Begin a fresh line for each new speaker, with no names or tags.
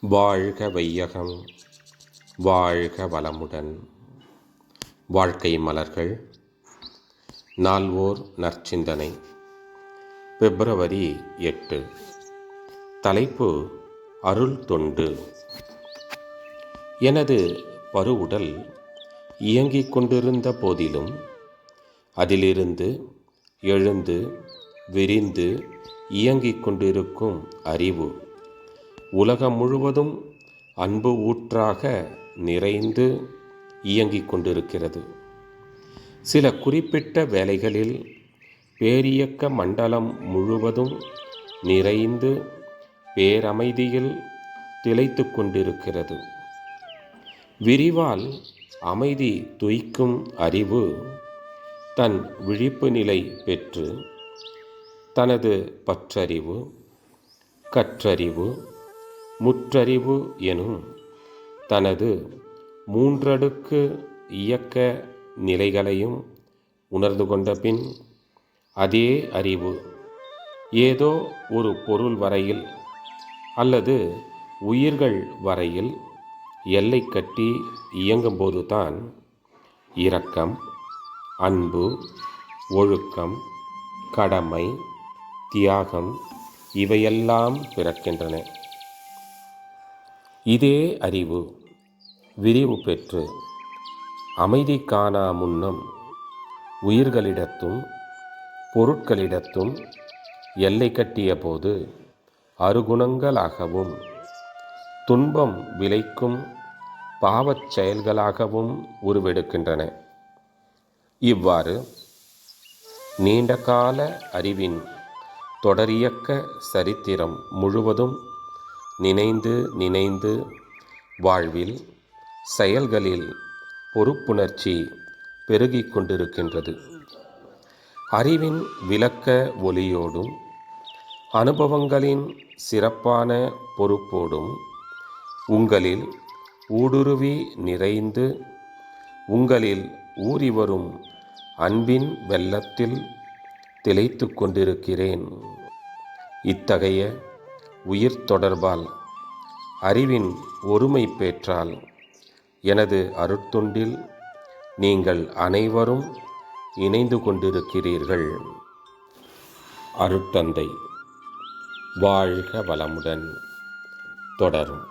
வாழ்க வையகம் வாழ்க வளமுடன். வாழ்க்கை மலர்கள் நால்வோர் நற்சிந்தனை. பிப்ரவரி எட்டு. தலைப்பு அருள் தொண்டு. எனது பருவுடல் இயங்கிக் கொண்டிருந்த போதிலும் அதிலிருந்து எழுந்து விரிந்து இயங்கிக் கொண்டிருக்கும் அறிவு உலகம் முழுவதும் அன்பு ஊற்றாக நிறைந்து இயங்கிக் கொண்டிருக்கிறது. சில குறிப்பிட்ட வேலைகளில் பேரியக்க மண்டலம் முழுவதும் நிறைந்து பேரமைதியில் திளைத்து கொண்டிருக்கிறது. விரிவால் அமைதி துய்க்கும் அறிவு தன் விழிப்பு நிலை பெற்று தனது பற்றறிவு கற்றறிவு முற்றறிவு எனும் தனது மூன்றடுக்கு இயக்க நிலைகளையும் உணர்ந்து கொண்ட பின் அதே அறிவு ஏதோ ஒரு பொருள் வரையில் அல்லது உயிர்கள் வரையில் எல்லை கட்டி இயங்கும்போது தான் இரக்கம் அன்பு ஒழுக்கம் கடமை தியாகம் இவையெல்லாம் பிறக்கின்றன. இதே அறிவு விரிவு பெற்று அமைதி காணா முன்னம் உயிர்களிடத்தும் பொருட்களிடத்தும் எல்லை கட்டிய போது அருகுணங்களாகவும் துன்பம் விளைக்கும் பாவச் செயல்களாகவும் உருவெடுக்கின்றன. இவ்வாறு நீண்டகால அறிவின் தொடரியக்க சரித்திரம் முழுவதும் நினைந்து நினைந்து வாழ்வில் செயல்களில் பொறுப்புணர்ச்சி பெருகி கொண்டிருக்கின்றது. அறிவின் விளக்க ஒலியோடும் அனுபவங்களின் சிறப்பான பொறுப்போடும் உங்களில் ஊடுருவி நிறைந்து உங்களில் ஊறி வரும் அன்பின் வெள்ளத்தில் திளைத்து கொண்டிருக்கிறேன். இத்தகைய உயிர் தொடர்பால் அறிவின் ஒருமை பெற்றால் எனது அருட்தொண்டில் நீங்கள் அனைவரும் இணைந்து கொண்டிருக்கிறீர்கள். அருட்தந்தை வாழ்க வளமுடன் தொடரும்.